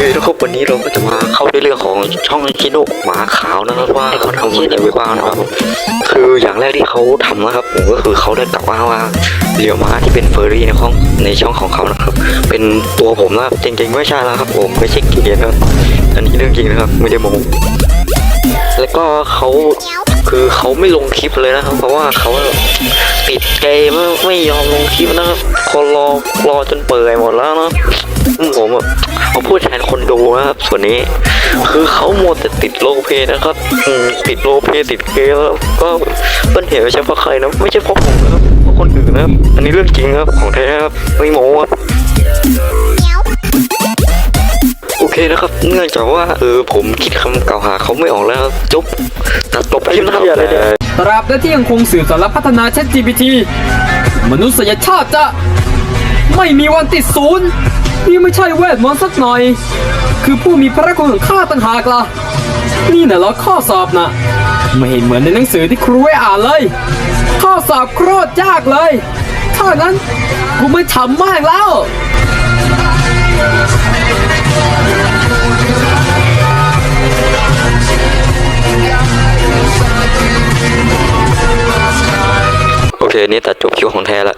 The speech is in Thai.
เคนะครับวันนี้เราก็จะมาเข้าในเรื่องของช่องชิโนะหมาขาวนะครับว่าเขาทำอะไรไว้บ้างนะครับคืออย่างแรกที่เขาทำนะครับผมก็คือเขาได้กล่าวว่าว่าเรือม้าที่เป็นเฟอร์รี่ในของในช่องของเขานะครับ เป็นตัวผมนะครับจริงๆไม่ใช่แล้วครับ ผมไม่ใช่เกียร์นะครับอันนี้เรื่องจริงนะครับไม่ได้โมแล้วก็เขา เขาไม่ลงคลิปเลยนะครับ เพราะว่าเขาติดเกมไม่ยอมลงคลิปนะครับคนรอรอจนเปื่อยหมดแล้วนะผมอะเขาพูดแทนคนดูนะครับ ส่วนนี้คือเขาโมวแต่ติดโลเพนะครับติดโลเพติดเกมแล้วก็เป็นเหตุไม่ใช่เพราะใครนะไม่ใช่เพราะผมนะครับเพราะคนอื่นนะครับ อันนี้เรื่องจริงครับของแท้ครับไม่โม้ครับ เนะครับ เนื่องจากว่าเออผมคิดคำกล่าวหาเขาไม่ออกแล้วครับจบตัดตบไปนะครับเลยตราบใดที่ยังคงสืบสารพัฒนา ChatGPT มนุษยชาติจะไม่มีวันติดศูนย์นี่ไม่ใช่เวทมนต์สักหน่อย คือผู้มีพระคุณของข้าต่างหากล่ะ นี่นะเรอข้อสอบนะไม่เห็นเหมือนในหนังสือที่ครูให้อ่านเลย ข้อสอบโคตรยากเลย ถ้างั้นกูไม่ทำมากแล้ว อนี่ตัดจบคิวของแท้ละ